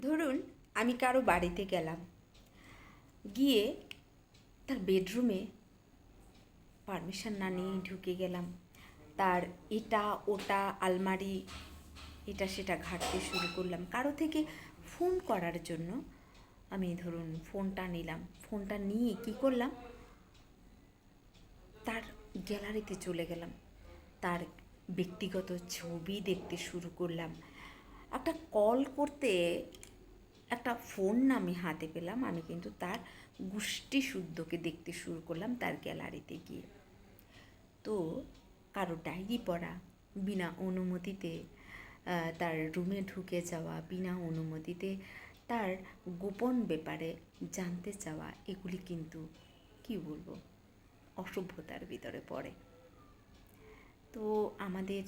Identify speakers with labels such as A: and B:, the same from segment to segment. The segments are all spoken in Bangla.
A: ধরুন আমি কারও বাড়িতে গেলাম। গিয়ে তার বেডরুমে পারমিশন না নিয়ে ঢুকে গেলাম। তার এটা, ওটা, আলমারি, এটা, সেটা ঘাঁটতে শুরু করলাম। কারও থেকে ফোন করার জন্য আমি ধরুন ফোনটা নিলাম। ফোনটা নিয়ে কি করলাম? তার গ্যালারিতে চলে গেলাম। তার ব্যক্তিগত ছবি দেখতে শুরু করলাম। একটা কল করতে একটা ফোন আমি হাতে পেলাম, আমি কিন্তু তার গোষ্ঠী শুদ্ধকে দেখতে শুরু করলাম তার গ্যালারিতে গিয়ে। তো কারও ডায়েরি পড়া, বিনা অনুমতিতে তার রুমে ঢুকে যাওয়া, বিনা অনুমতিতে তার গোপন ব্যাপারে জানতে চাওয়া, এগুলি কিন্তু কি বলব, অসভ্যতার ভিতরে পড়ে। তো আমাদের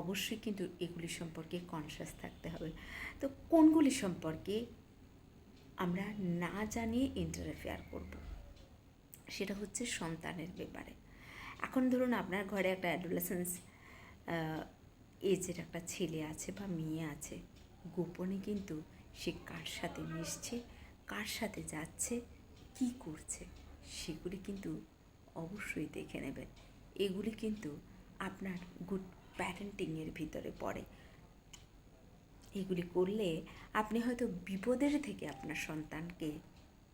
A: অবশ্যই কিন্তু এগুলি সম্পর্কে কনসাস থাকতে হবে। তো কোনগুলি সম্পর্কে আমরা না জানিয়ে ইন্টারফেয়ার করব? সেটা হচ্ছে সন্তানের ব্যাপারে। এখন ধরুন আপনার ঘরে একটা অ্যাডোলেসেন্স এজের একটা ছেলে আছে বা মেয়ে আছে, গোপনে কিন্তু সে কার সাথে মিশছে, কার সাথে যাচ্ছে, কি করছে, সেগুলি কিন্তু অবশ্যই দেখে নেবেন। এগুলি কিন্তু আপনার গুড প্যারেন্টিংয়ের ভিতরে পড়ে। এগুলি করলে আপনি হয়তো বিপদের থেকে আপনার সন্তানকে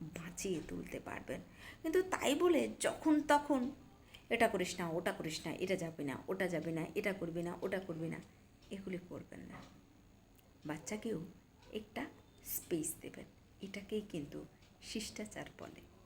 A: বাঁচিয়ে তুলতে পারবেন। কিন্তু তাই বলে যখন তখন এটা করিস না, ওটা করিস না, এটা যাবে না, ওটা যাবে না, এটা করবি না, ওটা করবি না, এগুলি করবেন না। বাচ্চাকেও একটা স্পেস দেবেন। এটাকেই কিন্তু শিষ্টাচার বলে।